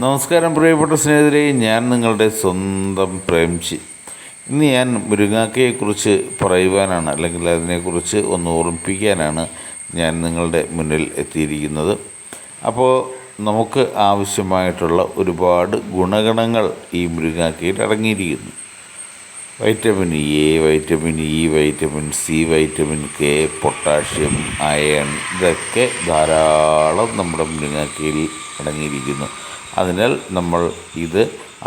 നമസ്കാരം പ്രിയപ്പെട്ട സ്നേഹിതരെ. ഞാൻ നിങ്ങളുടെ സ്വന്തം പ്രേംജി. ഇന്ന് ഞാൻ മുരിങ്ങാക്കയെക്കുറിച്ച് പറയുവാനാണ് അല്ലെങ്കിൽ അതിനെക്കുറിച്ച് ഒന്ന് ഓർമ്മിപ്പിക്കാനാണ് ഞാൻ നിങ്ങളുടെ മുന്നിൽ എത്തിയിരിക്കുന്നത്. അപ്പോൾ നമുക്ക് ആവശ്യമായിട്ടുള്ള ഒരുപാട് ഗുണഗണങ്ങൾ ഈ മുരിങ്ങാക്കയിൽ അടങ്ങിയിരിക്കുന്നു. Vitamin A vitamin E vitamin C vitamin K potassium iron ഇതൊക്കെ ധാരാളം നമ്മുടെ മുരിങ്ങാക്കയിൽ അടങ്ങിയിരിക്കുന്നു. അതിനാൽ നമ്മൾ ഇത്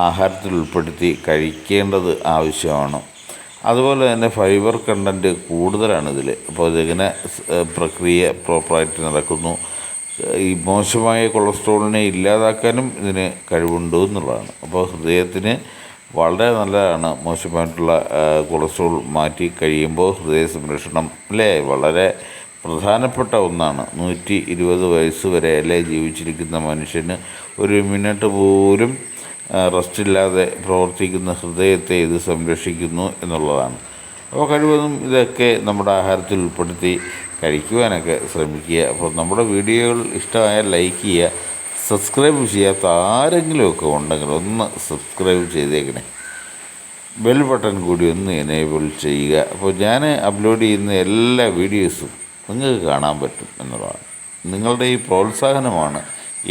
ആഹാരത്തിൽ ഉൾപ്പെടുത്തി കഴിക്കേണ്ടത് ആവശ്യമാണ്. അതുപോലെ തന്നെ ഫൈബർ കണ്ടന്റ് കൂടുതലാണ് ഇതിൽ അപ്പോൾ ഇതിങ്ങനെ പ്രക്രിയ പ്രോപ്പറായിട്ട് നടക്കുന്നു. ഈ മോശമായ കൊളസ്ട്രോളിനെ ഇല്ലാതാക്കാനും ഇതിന് കഴിവുണ്ട് എന്നുള്ളതാണ്. അപ്പോൾ ഹൃദയത്തിന് വളരെ നല്ലതാണ് മോശമായിട്ടുള്ള കൊളസ്ട്രോൾ മാറ്റി കഴിയുമ്പോൾ ഹൃദയ സംരക്ഷണം അല്ലേ? വളരെ പ്രധാനപ്പെട്ട ഒന്നാണ്. നൂറ്റി ഇരുപത് വയസ്സ് വരെ അല്ലേ ജീവിച്ചിരിക്കുന്ന മനുഷ്യന് ഒരു മിനിറ്റ് പോലും റെസ്റ്റ് ഇല്ലാതെ പ്രവർത്തിക്കുന്ന ഹൃദയത്തെ ഇത് സംരക്ഷിക്കുന്നു എന്നുള്ളതാണ്. അപ്പോൾ കഴിവതും ഇതൊക്കെ നമ്മുടെ ആഹാരത്തിൽ ഉൾപ്പെടുത്തി കഴിക്കുവാനൊക്കെ ശ്രമിക്കുക. അപ്പോൾ നമ്മുടെ വീഡിയോകൾ ഇഷ്ടമായാൽ ലൈക്ക് ചെയ്യുക സബ്സ്ക്രൈബ് ചെയ്യാത്ത ആരെങ്കിലുമൊക്കെ ഉണ്ടെങ്കിൽ ഒന്ന് സബ്സ്ക്രൈബ് ചെയ്തേക്കണേ. ബെൽ ബട്ടൺ കൂടി ഒന്ന് എനേബിൾ ചെയ്യുക. അപ്പോൾ ഞാൻ അപ്ലോഡ് ചെയ്യുന്ന എല്ലാ വീഡിയോസും നിങ്ങൾക്ക് കാണാൻ പറ്റും എന്നുള്ളതാണ്. നിങ്ങളുടെ ഈ പ്രോത്സാഹനമാണ്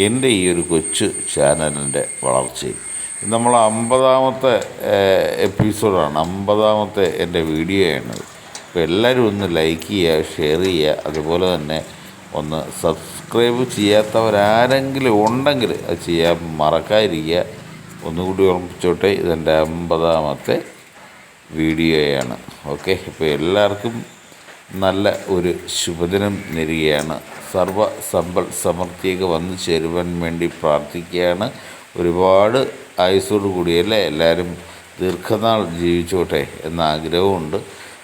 എന്റെ ഈ ഒരു കൊച്ചു ചാനലിന്റെ വളർച്ചയും. നമ്മൾ അമ്പതാമത്തെ എപ്പിസോഡാണ് അമ്പതാമത്തെ എന്റെ വീഡിയോയാണ്. അപ്പോൾ എല്ലാവരും ഒന്ന് ലൈക്ക് ചെയ്യുക ഷെയർ ചെയ്യുക അതുപോലെ തന്നെ ഒന്ന് സബ്സ്ക്രൈബ് ചെയ്യാത്തവരാരെങ്കിലും ഉണ്ടെങ്കിൽ അത് ചെയ്യാൻ മറക്കാതിരിക്കുക. ഒന്നുകൂടി ഓർമ്മിച്ചോട്ടെ ഇതെന്റെ അമ്പതാമത്തെ വീഡിയോയാണ്. ഓക്കെ ഇപ്പോൾ എല്ലാവർക്കും നല്ല ഒരു ശുഭദിനം നേരുകയാണ്. സർവ സമ്പൽ സമൃദ്ധിയൊക്കെ വന്നു ചേരുവാൻ വേണ്ടി പ്രാർത്ഥിക്കുകയാണ്. ഒരുപാട് ആയുസ്സോടു കൂടിയല്ലേ? എല്ലാവരും ദീർഘനാൾ ജീവിച്ചോട്ടെ എന്ന ആഗ്രഹമുണ്ട്.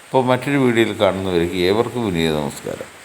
അപ്പോൾ മറ്റൊരു വീഡിയോയിൽ കാണുന്നവർക്ക് ഏവർക്കും വിനീത നമസ്കാരം.